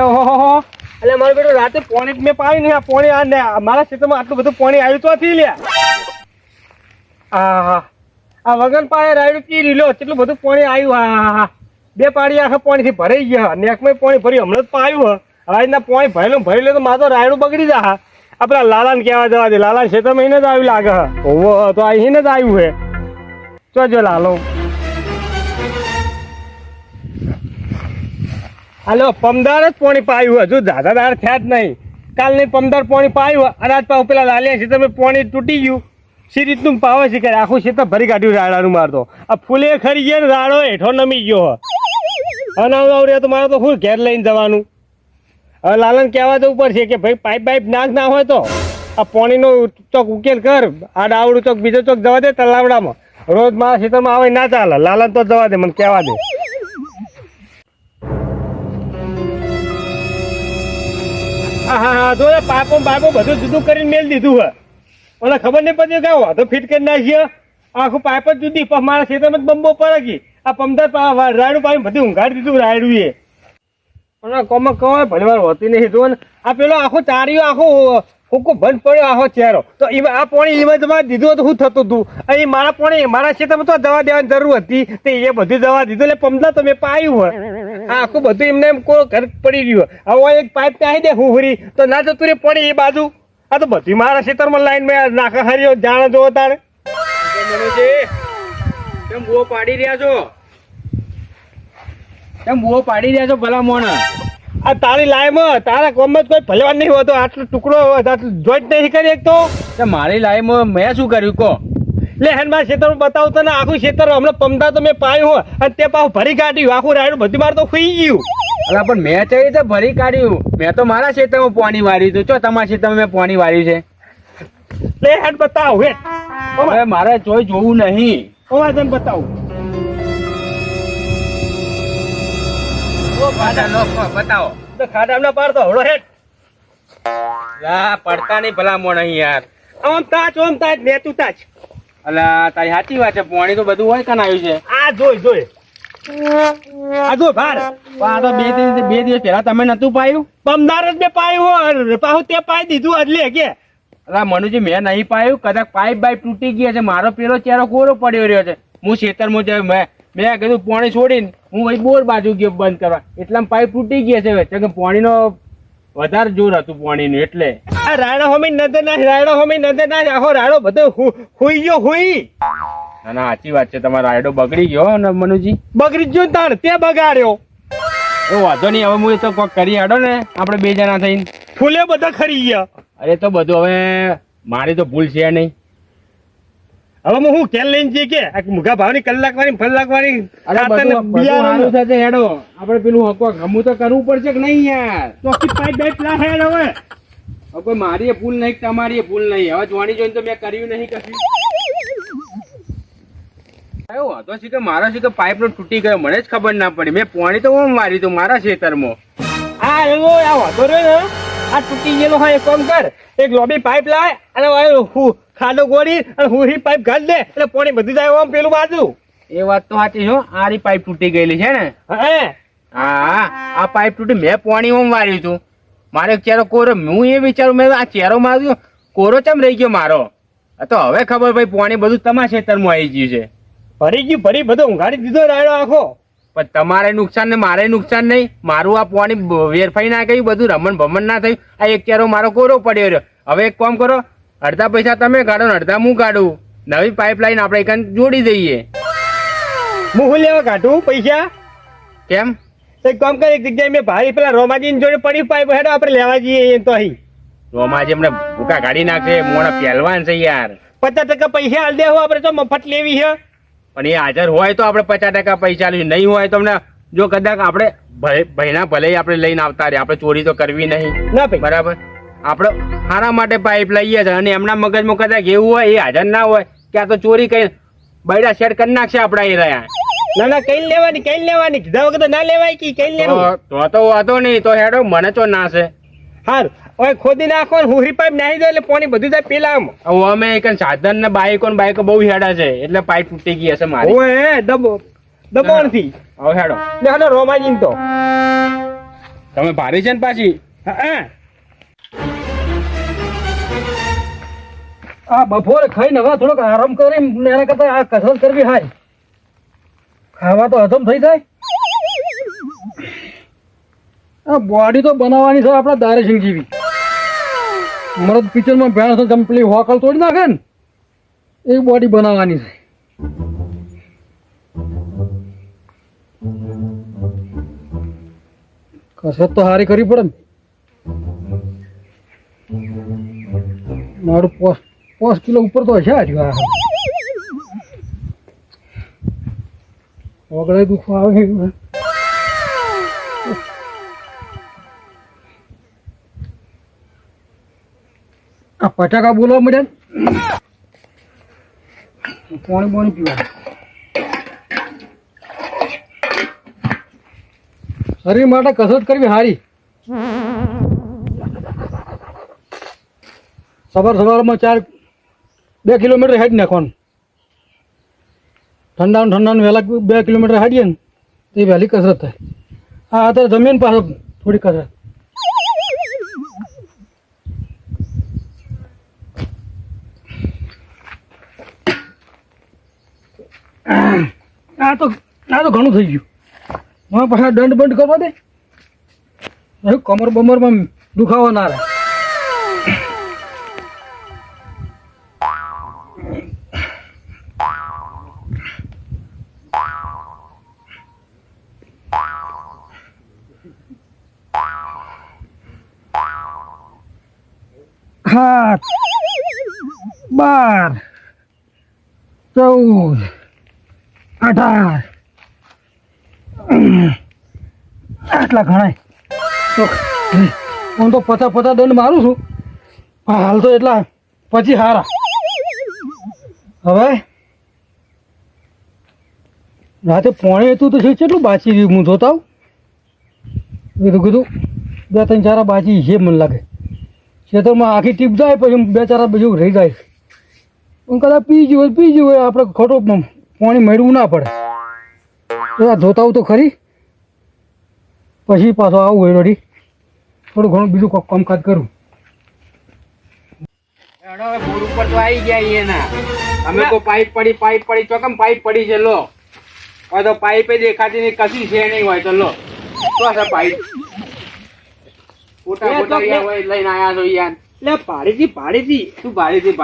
એટલે ઓહો બેટું, રાતે પોણી મેં પાયું નહીં, આ પોણી આ મારા ખેતરમાં આટલું બધું પોણી આવ્યું તો થી લ્યા આ, હા આ વગન પાયે રાયડું કી લીલો કેટલું બધું પોણી આવ્યું, હા હા હા. બે પાડી આખા પોણીથી ભરાઈ ગયા નેકમાં પોણી ભર્યું હમણાં જ હે. હવે રીતના પોણી ભરેલું ભરી લે તો મારે તો રાયડું બગડી જા હા. આપણા લાલાને કહેવા જવા દે લાલા ખેતરમાં એને જ આવ્યું લાગે ઓહો, તો અહીં જ આવ્યું હે જોજો લાલો. હાલો, પમદાર જ પોણી પાયું હજુ. દાદાદાર થયા જ નહીં. કાલની પમદાર પોણી પાયું અને આજ પાછું પેલા લાલ્યા છે, તમે પોણી તૂટી ગયું. સી રીતનું પાવે છે કે આખું છે તો ભરી કાઢ્યું રાડાનું મારતો. આ ફૂલે ખરી ગયા ને રાડો હેઠો નમી ગયો અનાવ આવડે તો મારે તો ફૂલ ઘેર લઈને જવાનું? હવે લાલન કહેવા જવું પડશે કે ભાઈ, પાઇપ બાઇપ નાખ ના હોય તો આ પોણીનો ચોક ઉકેલ કર. આ ડાવડું ચોક બીજો ચોક જવા દે તલાવડામાં. રોજ મારા ખેતરમાં આવે ના ચાલે. લાલન તો જવા દે, મને કહેવા દે. હા હા એ પાઇપો બાઇપો બધું જુદું કરીને મેલ દીધું હે. મને ખબર નહીં પડતી કે વાંધો ફિટ કરી નાખીએ? આખું પાઇપ જ જુદી. પણ મારા ખેતરમાં બંબો પડે ગઈ આ પમદાર રાયડું પાણી બધું ઊંઘાડી દીધું રાયડું એ પણ કોમાં કહો ભલે વાર હોતી નહીં. જો આ પેલો આખો ચારીઓ આખો હુકો બંધ પડ્યો આહો ચહેરો. તો આ પાણી ઇમજમાં દીધું તો શું થતું હતું અહીં મારા પાણી, મારા ખેતરમાં તો દવા દેવાની જરૂર હતી. તે એ બધી દવા દીધું એટલે પમદા તમે પાયું હોય. આ આખું બધું એમને એમ કોઈ ઘર પડી રહ્યું હવે એક પાઇપ પહેરી દે હુહરી તો ના જતું રે પડી એ બાજુ? આ તો બધી મારા ખેતરમાં લાઈન મેં નાખા હર્યો, જાણે જો તારે. કેમ બુઓ પાડી રહ્યા છો? કેમ બુઓ પાડી રહ્યા છો ભલા મોણ? આ તારી લાઈમાં તારા કોમમાં કોઈ ભલવાન નહીં હોતો. આટલો ટુકડો જોઈન્ટ નહીં કરી એક તો મારી લાઈફમાં મેં શું કર્યું કહો? લે હેન મારા ખેતર બતાવું તને આખું ખેતર હમણાં પમદા તો મેં પાયું હોય અને તે પાછું ભરી કાઢ્યું. આખું રાયડું બધું મારે તો ખુઈ ગયું. અલા પણ મેં તે રીતે ભરી કાઢ્યું. મેં તો મારા ખેતરમાં પાણી વાર્યું હતું. ચો તમારા ખેતરમાં મેં પાણી વાર્યું છે? લે હેડ બતાવ હે હવે મારે જોઈ જોવું નહીં. હવે તને બતાવું. બતાવો. તો ખાડામાં પાડતો હળો હેડ લા પડતા નહીં ભલા મોણ યાર. આમ તાચ આમ તાચ ને તાચ અલા તારી સાચી વાત છે પાણી તો બધું હોય કાન આવ્યું છે. આ જોઈ જોઈ. આ જો ભાર. આ તો બે દિવસ બે દિવસ પહેલા તમે નતું પાયું? પમદાર જ મેં પાયું પાછું તે પાઈ દીધું એટલે કે. અલા મનુજી મેં નહીં પાયું. કદાચ પાઇપ બાઇપ તૂટી ગયા છે. મારો પેલો ચહેરો કોરો પડ્યો રહ્યો છે. હું ખેતરમાં જઈ મેં મેં કીધું પાણી છોડીને હું ભાઈ બોર બાજુ ગયો બંધ કરવા. એટલા પાઇપ તૂટી ગયા છે કે પાણીનો વધારે જોર હતું પાણીનું એટલે. આ રાયડો હોમી નદર ના રાયડો હોમી નદર ના આખો રાયડો બધો હુઈ ગયો હુઈ. ના ના સાચી વાત છે. તમારો રાયડો બગડી ગયો ને મનુજી. બગડી ગયો તાણ તે બગાડ્યો. એ વાંધો નહીં હવે હું તો કોક કરી આડો ને આપણે બે જણા થઈને. ફૂલે બધા ખરી ગયા. અરે તો બધું હવે મારી તો ભૂલ છે નહીં. હવે હું હું કેલ લઈને જઈએ કે? મુગા ભાવ ભાવની કલાક વાળી કલાક વાળી હેડો. આપણે પેલું હકવા ગમું તો કરવું પડશે કે નહીં યાર? ચોખ્ખી પાઇપ બાઇપ લા હેડ હવે. હવે મારી ભૂલ નહીં તમારી ભૂલ નહીં. હવે જોવાની જોઈને તો મેં કર્યું નહીં કશું. કયો વાંધો છે કે મારા છે કે પાઇપ તૂટી ગયો? મને જ ખબર ના પડી. મેં પોણી તો માર્યું હતું મારા ખેતરમાં. આ એવો આ વાંધો રહ્યો ને. આ તૂટી ગયેલો હોય એક કામ કર. એક લોબી પાઇપ લાય અને હું ખાડો ગોળી અને હું પાઇપ ઘાલ દે એટલે પાણી બધું જાય આમ પેલું બાજુ. એ વાત તો સાચી છો આરી પાઇપ તૂટી ગયેલી છે ને. હે? હા આ પાઇપ તૂટી મેં પાણી ઓમ વાર્યું હતું મારે ચેરો કોરો હું એ વિચારું મેં આ ચહેરો માર્યો કોરો ચમ રહી ગયો મારો? આ તો હવે ખબર ભાઈ પાણી બધું તમારા ખેતરમાં આવી ગયું છે. ભરી ગયું ભરી બધો ઉઘાડી દીધો રાયડો આખો. પણ તમારે નુકસાન ને મારે નુકસાન નહીં. મારું આ પાણી વેરફાઈ ના ગયું બધું રમણ ભમણ ના થયું. આ એક ચારો મારો કોરો પડ્યો રહ્યો. હવે એક કામ કરો અડધા પૈસા તમે કાઢો ને અડધા હું કાઢું. નવી પાઇપલાઇન આપણે એક જોડી દઈએ. હું હું લેવા કાઢું પૈસા? કેમ? એક કામ કર એક જગ્યાએ મેં ભારી પેલા રોમાજી જોડે પડી પાઇપ હેડો આપણે લેવા જઈએ તો અહીં. રોમાજી એમને ભૂકા કાઢી નાખશે મોણા પહેલવાન છે યાર. પચાસ ટકા પૈસા હાલ દેવો આપણે તો મફત લેવી છે. પણ એ હાજર હોય તો આપણે પચાસ ટકા પૈસા લઈએ નહીં હોય તો અમને જો કદાચ આપણે ભાઈના ભલે આપણે લઈને આવતા રહે આપણે ચોરી તો કરવી નહીં. ના ભાઈ. બરાબર? આપણે હારા માટે પાઇપ લઈએ છીએ અને એમના મગજમાં કદાચ એવું હોય એ હાજર ના હોય કે આ તો ચોરી કઈ બૈડા શેર કરી નાખશે આપણા એ રહ્યા. ના ના કઈ લેવાની કઈ લેવાની? કીધા વગર ના લેવાય કે કઈ લેવું? તો તો વાંધો નહીં. તો હેડો મને તો ના છે. હારું. હવે ખોદી નાખો ને હુરી પાઇપ નાખી દો એટલે પાણી બધું જાય પેલા અમે એક સાધન ને બાઈકો ને બાઈકો બહુ હેડા છે એટલે પાઇપ તૂટી ગઈ હશે મારી. ઓય દબો દબાણથી. હવે હેડો. ને હાલો રોમાજી તો. તમે ભારી છે ને પાછી? હા. આ બપોરે ખાઈને હવે થોડોક આરામ કરી એના કરતા આ કસરત કરવી હાય. ખાવા તો હજમ થઈ જાય. બોડી તો બનાવવાની છે આપણા દારેસિંહ જેવી મરદ પિક્ચરમાં ભેણ છે તમે હોકલ તોડી નાખે ને, એ બોડી બનાવવાની છે. કસરત તો સારી કરવી પડે ને. મારું પોસ પોસ કિલો ઉપર તો હશે હજુ આ. વગડે દુખવા આવે પટાકા બોલવા મળ્યા ને? પાણી પાણી પીવા. શરીર માટે કસરત કરવી સારી સવાર સવારમાં ચાર, બે કિલોમીટર હેડ નાખવાનું. ઠંડાનું ઠંડાનું વહેલા બે કિલોમીટર હાડીએ ને, તે વહેલી કસરત થાય. હા અત્યારે જમીન પાસે થોડી કસરત. આ તો આ તો ઘણું થઈ ગયું. હવે પાછા દંડ બંધ કરવા દે કમર બમરમાં દુખાવો ના રહે. બાર, ચૌદ અઢાર આટલા ઘણાય. હું તો પચાસ પતા દંડ મારું છું. પણ હાલ તો એટલા પછી હારા. હવે? રાતે પોણે હતું તો છે કેટલું બાચી રહ્યું હું જોતા કીધું કીધું, બે ત્રણ ચારા બાચી છે મને લાગે. ખેતરમાં આખી ટીપ જાય, પછી બે ચારા બીજું રહી જાય. કદાચ પી જ્યું હોય, પી જ્યું હોય, આપણે ખોટો પાણી મેળવું ના પડે. તો આ ધોતા તો ખરી. પછી પાછો આવું હોય રડી થોડું ઘણું બીજું કોક કામકાજ કરું. બોર ઉપર તો આવી ગયા એના અમે તો પાઇપ પડી પાઇપ પડી. ચોકમ પાઇપ પડી છે? લો. હવે તો પાઇપે દેખાતી નહીં કશી છે નહીં હોય તો લો. છે પાઇપ. ફોટા ફોટા હોય લઈને આયા છો યાર લે પાડીથી પાડીથી શું પાડીથી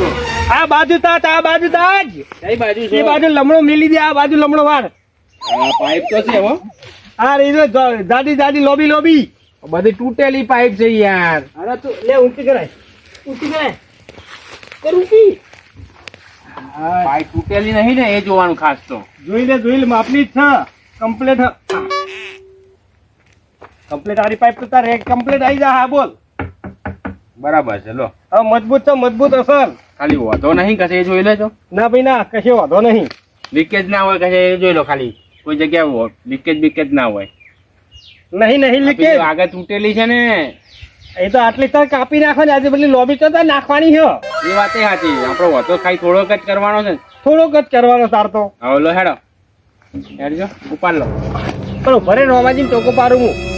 લો આ બાજુ તાજ આ બાજુ તાજ. કઈ બાજુ એ બાજુ લમણો મેલી દે આ બાજુ લમણો વાર આ પાઇપ તો છે હો. આ રહી દાદી દાદી લોબી લોબી. બધી તૂટેલી પાઇપ છે યાર. અરે તું લે ઊંચી કરાય. ઊંચી કરાય. કર પાઇપ તૂટેલી નહીં ને એ જોવાનું ખાસ તો. જોઈ લે જોઈ લે માપની જ છે. કમ્પ્લેટ કમ્પ્લેટ આરી પાઇપ તો તારે કમ્પ્લેટ આવી જા હા બોલ. બરાબર છે લો. હવે મજબૂત છે મજબૂત અસર. ખાલી વધો નહીં કશે એ જોઈ લેજો. ના ભાઈ ના કશે વાંધો નહીં. લીકેજ ના હોય કશે એ જોઈ લો ખાલી. કોઈ જગ્યાએ લીકેજ બીકેજ ના હોય. નહીં નહીં લીકેજ આગળ તૂટેલી છે ને. એ તો આટલી તાર કાપી નાખવાની આજે પેલી લોબી તો નાખવાની છે. એ વાત એ સાચી. આપણો વધો ખાઈ થોડોક જ કરવાનો છે. થોડોક જ કરવાનો તાર તો. હવે લો હેડો. હેડજો ઉપાડ લો. પણ ભરે રોમાજી ટોકો પારું હું.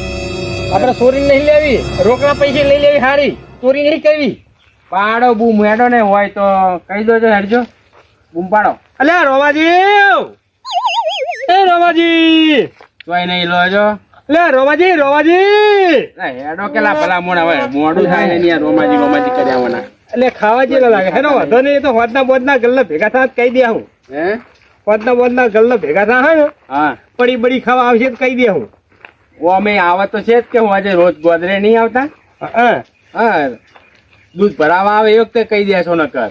આપણે ચોરી નહીં લેવી રોકડા પૈસા લઈ લેવી હારી ચોરી નહીં કરવી. પાડો બૂમ હેડો ને હોય તો કહી દો જો હેડજો. બૂમ પાડો. અલે રોમાજી એ રોમાજી તોય નહીં લોજો લે રોમાજી રોમાજી હેડો કેલા ભલા મોડા હોય મોડું થાય ને રોમાજી રોમાજી કર્યા વના એટલે ખાવા જેવા લાગે. હેનો વાંધો નહીં તો હોદના બોદના ગલ્લા ભેગા થાય કહી દે હું. હે? હોદના બોદના ગલ્લા ભેગા થાય હા. પડી બડી ખાવા આવશે તો કહી દે હું. અમે આવા તો છે જ કે હું આજે રોજ ગોદરે નહીં આવતા? હા હા. દૂધ ભરાવા આવે એ વખતે કહી દેશો ન કશો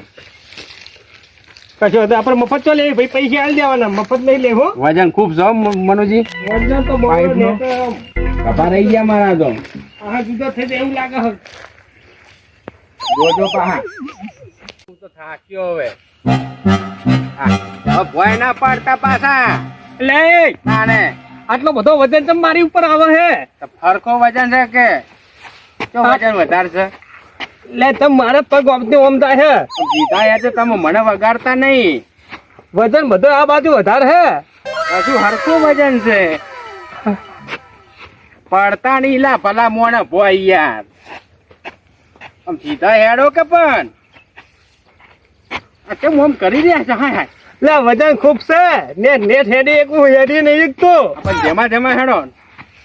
વાંધો આપણે મફત તો લેવી ભાઈ પૈસા આલી દેવાના મફત નહીં લેવો વજન ખૂબ છો મનુજી. વજન તો કપા રહી ગયા મારા તો. આ જુદો થઈ જાય એવું લાગે. જોજો પાહા હું તો થાક્યો હવે. હા, હવે ના પાડતા પાછા. લે! તાને આટલો બધો વજન તો મારી ઉપર આવે હે? તો ફરકો વજન છે કે? તો વજન વધારે છે? લે તમ મારા પગ ઓમથી ઓમ થાય હે. જીતા યાર તો તમે મને વગાડતા નહીં. વજન બધો આ બાજુ વધારે હે. હજુ હરખું વજન છે. પડતા નહીં લા ભલા મોણ ભોય યાર. આમ સીધા હેડો કે પણ? કેમ ઓમ કરી રહ્યા છે? હા હાય. લે વજન ખૂબ છે. ને નેટ હેડી એક હું હેડી નહીં એક તો પણ જેમાં જેમાં હેડો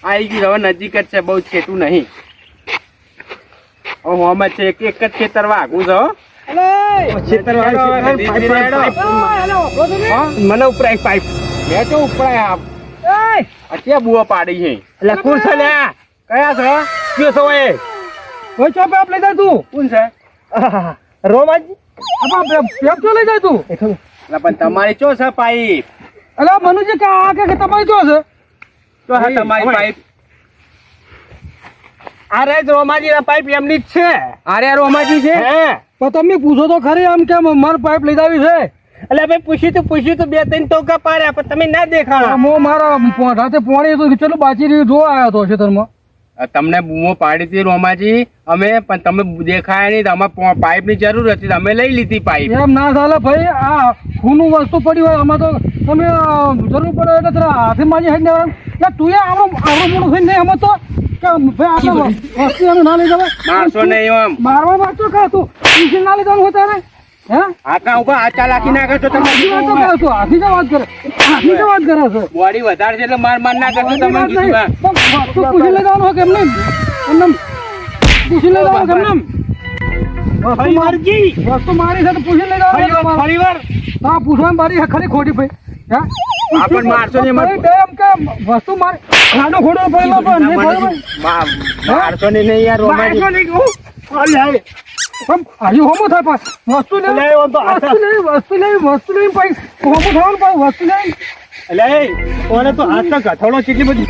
આ ગયું હવે નજીક જ છે બહુ છેટું નહીં. હવે હોમ છે એક એક જ ખેતર વાગું છે? મને ઉપરાય પાઇપ. લે તો ઉપરાય આપ આ ક્યાં પાડી છે. એટલે કોણ છે લે? કયા છે? કયો છો એ? કોઈ ચોપે આપ લઈ જાય તું? કોણ છે? રોમાજી? આપા પેપ લઈ જાય તું? એટલે પણ તમારી ચો છે પાઇપ? અલા મનુજી કે આ કે તમારી ચો છે? તો હા તમારી. પાઇપ? આ રે રોમાજી ના પાઇપ એમની જ છે. અરે રોમાજી છે? હે. પણ તમે પૂછો તો ખરી આમ કેમ માર પાઇપ લઈ આવી છે? એટલે ભાઈ પૂછ્યું તું પૂછ્યું તું બે ત્રણ ટોકા પાડ્યા પણ તમે ના દેખાણા. મો મારા રાતે પોણી તો ચલો બાચી રહ્યું જોવા આવ્યો તો ખેતરમાં તમને બૂમો પાડી હતી રોમાજી અમે પણ તમે દેખાયા નહીં તો અમારે પાઇપની જરૂર હતી અમે લઈ લીધી પાઇપ. એમ ના ચાલે ભાઈ આ ખૂનું વસ્તુ પડી હોય અમે તો તમે જરૂર પડે એટલે તારા હાથે માજી હાઈ ને એટલે તું એ આવડો આવડો મોટો થઈને નહીં અમે તો? ભાઈ આટલા વસ્તુ ના લઈ જવાય મારશો નહીં એમ. મારવા માંગતો કા તું ના લઈ જવાનું હોય તારે? હે? આખા ઉપર હાચા લાખી નાખે તો હાથી વાત તો તમે હાથી કા વાત કરે. હાથી કા વાત કરે છે. બોડી વધારે છે એટલે માર માર ના કરશો તમે વસ્તુ પૂછી લઈ કેમ નહીં? એમને પૂછી લઈ કેમ નહીં? વસ્તુ મારી વસ્તુ મારી છે તો પૂછી ફરી વાર હા પૂછવાની મારી ખરી ખોટી ભાઈ. હે? આ મારશો નહીં, એમાં- કે વસ્તુ મારે ખાડો ખોડો પડેલો પણ નહીં મારશો નહીં યાર નહીં. પણ હજુ હોમો થાય પાછ. વસ્તુ લેવી. તો વસ્તુ લેવી વસ્તુ લેવી વસ્તુ લેવી પછી. હોમો થવાનું પણ વસ્તુ લેવી. એટલે ઓને તો હાથ તો ગથોડો કેટલી બધી?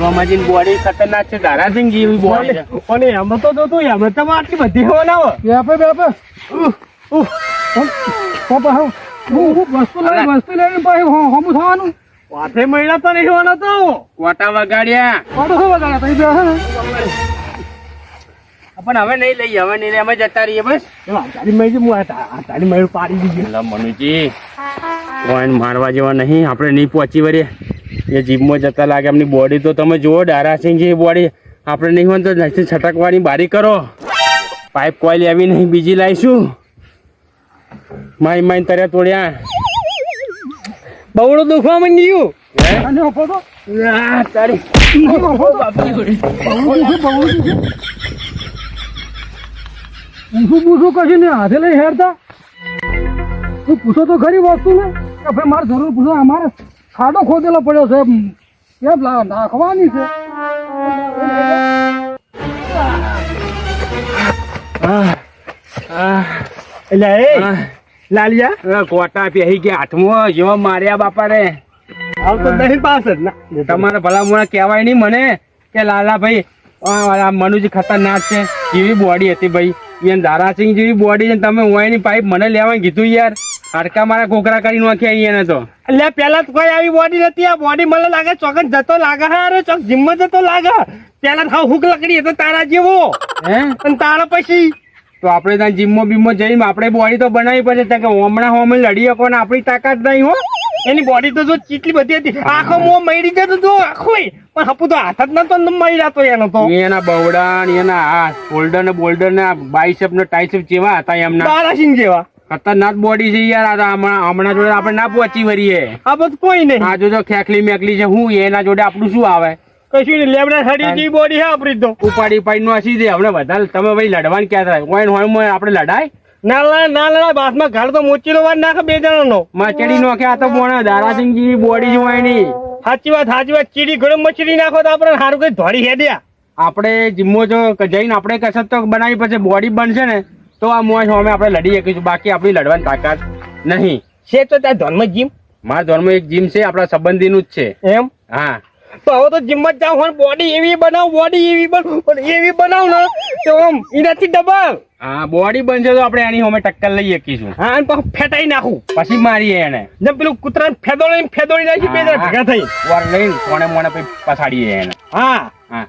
રોમાજી બોડી ખતરનાક છે ધારાસિંહ જેવી બોડી અને એમ તો જો તું એમ તો આટલી બધી હવા ના હોય. બેપે બેપે પાપા હું હું વસ્તુ લેવી વસ્તુ લેવી પછી હોમો થવાનું. વાથે મહિલા તો નહીં હોવાનો તો. કોટા વગાડ્યા. શું વગાડ્યા ને પણ હવે નહીં લઈએ હવે નહીં અમે જતા રહીએ બસ. તારી મહી હું તારી મહી પાડી દીધી. એટલે મનુજી કોઈન મારવા જેવા નહીં. આપણે નહીં પહોંચી વળીએ. એ જીભમાં જતા લાગે. એમની બોડી તો તમે જુઓ ડારાસિંહજી બોડી આપણે નહીં હોય તો નથી છટકવાની બારી કરો. પાઇપ કોઈલ એવી નહીં બીજી લાવીશું. માઈ માઈ તર્યા તોડ્યા. બવડું દુખવા માંડ્યું. હે? અને હોપો તો આ તારી ઊંધું બૂસું કશું નહીં હાથે લઈ હેરતા? તું પૂછો તો ખરી વસ્તુ ને કે ભાઈ મારે જરૂર પૂછો અમારે ખાડો ખોદેલો પડ્યો છે. કેમ નાખવાની છે. એટલે એ લાલિયા? કોટા પહેરી ગયા હાથમાં જેવા માર્યા બાપાને. તમારે ભલા મોડા કહેવાય નહીં મને કે લાલાભાઈ આ આ મનુજી ખતરનાક છે. એવી બોડી હતી ભાઈ. ધારાસિંહ જેવી બોડી છે તમે ઓયની પાઇપ મને લેવાનું કીધું યાર. હાડકા મારા કોકરા કરી નાખ્યા અહીંયા તો. એટલે પેલા તો કોઈ આવી બોડી નથી આ બોડી મને લાગે ચોકન જતો લાગે. હા અરે ચોક જીમ જતો લાગે. પેલા તો હુક લકડી તો તારા જેવો. હે? અને તારા પછી? તો આપણે ત્યાં જીમમાં બીમમાં જઈને આપણે બોડી તો બનાવી પડશે ત્યાં કે હમણાં હોમે લડી શકો ને આપણી તાકાત નહીં હો. એની બોડી તો જો ચીટલી બધી હતી. આખો મો મળી જતો તો આખો પણ હપુ તો હાથ જ નતો મળી જતો એનો તો. એના બવડા ને એના હાથ શોલ્ડર ને બોલ્ડર ને બાઇસેપ ને ટાઇસેપ જેવા હતા એમના. તારાસિંહ જેવા. ખતરનાક બોડી છે યાર આ હમણાં જોડે આપણે ના પહોંચી વળીએ. આ બધું કોઈ નહીં. આ જોજો ખેખલી મેકલી છે હું એના જોડે આપણું શું આવે? કશું નહીં લેબડા સાડી જી બોડી છે આપણી તો. ઉપાડી પાડી નો હસી દે. હમણાં બધા તમે ભાઈ લડવાનું ક્યાં થાય? હોય ને હોય આપણે લડાય? નાના નાના બાસમાં ઘાડ તો મોચીલો વાર નાખે બે જણાનો. મચડી નો કે આ તો બોણા દારાસિંહજી બોડી જ હોયની સાચી વાત સાચી વાત. ચીડી ઘણો મચડી નાખો તો આપણે સારું કઈ ધોળી હેડ્યા આપણે જીમો જો જઈને આપણે કસરત તો બનાવી પછી બોડી બનશે ને તો આ મોજ અમે આપણે લડી શકીશું બાકી આપણી લડવાની તાકાત નહીં. છે તો ત્યાં ધર્મ જીમ? મારા ધોનમાં એક જીમ છે આપણા સંબંધીનું જ છે. એમ? હા. તો હવે તો જીમમાં જાવ હોય બોડી એવી બનાવ બોડી એવી બન પણ એવી બનાવ ને તો આમ એનાથી ડબલ. હા બોડી બનશે તો આપણે એની હોમે ટક્કર લઈ શકીશું. હા અને પાછું ફેટાઈ નાખું. પછી મારીએ એને. જેમ પેલું કૂતરા ફેદોળી ફેદોળી નાખી બે જણા ભેગા થઈ. વાર લઈને કોણે મોણે પછી પછાડીએ એને. હા. હા.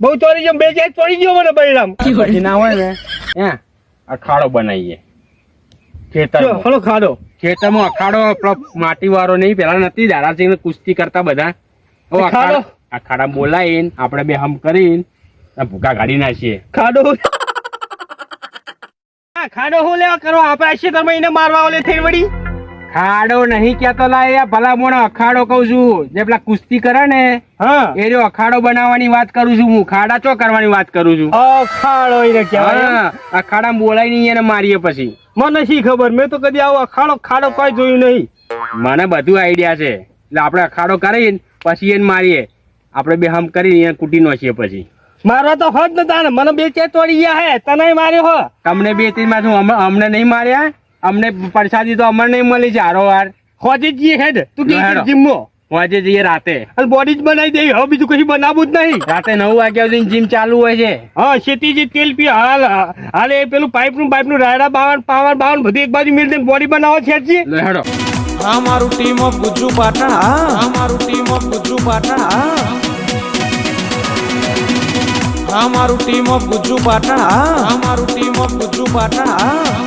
બહુ ચોરી ગયો બે જાય ચોરી ગયો મને બૈરામ. પછી ના હોય ને હે? અખાડો બનાવીએ. ખેતર ખાડો. ખેતરમાં અખાડો માટી વાળો નહીં પેલા નથી દારાસિંહ કુસ્તી કરતા બધા. આ ખાડા? બોલાવીને આપણે બે હમ કરીને ભૂકા કાઢી નાખીએ. ખાડો? ખાડો હું લેવા કરો આપણે ખેતરમાં એને મારવા ઓલે થઈ વળી? ખાડો નહીં કેતો લાયા ભલા મોણો અખાડો કહું છું. જે પેલા કુસ્તી કરે ને હા. એ રહ્યો અખાડો બનાવવાની વાત કરું છું હું. ખાડા ચો કરવાની વાત કરું છું? અખાડો ખાડો એને કહેવાય અખાડા બોલાવીને એને મારીએ પછી. મને શી ખબર? મેં તો કદી આવો અખાડો ખાડો કોઈ જોયું નહીં. મને બધું આઈડિયા છે. એટલે આપણે અખાડો કરીને પછી એને મારીએ. આપણે બે હમ કરીને અહીંયા કૂટી નાખીએ પછી. મારો તો હોત ને તાને મને બે ચેત તોડી ગયા હે. તને માર્યો હો. તમને બે ત્રણમાં અમને નહીં માર્યા? અમને પ્રસાદી તો અમને નહીં મળી છે હારો વાર. હોજે જઈએ હેડ. તું કે જીમો હોજે જઈએ રાતે. અને બોડી જ બનાવી દેવી હવે બીજું કશું બનાવવું જ નહીં. રાતે નવ વાગ્યા સુધી જીમ ચાલુ હોય છે. હા શેતીજી તેલ પી હાલ હાલ એ પેલું પાઇપનું પાઇપનું રાયડા બાવન પાવન બાવન બધી એક બાજુ મિલ બોડી બનાવો છે હેડો. આ મારું ટીમ ઓફ ગુજ્જુ પાટણ. અમારું મારું ટીમ ઓફ ગુજ્જુ પાટણ. મારું ટીમ ઓફ ગુજ્જુ પાટણ. અમારું મારું ટીમ ઓફ ગુજ્જુ પાટણ.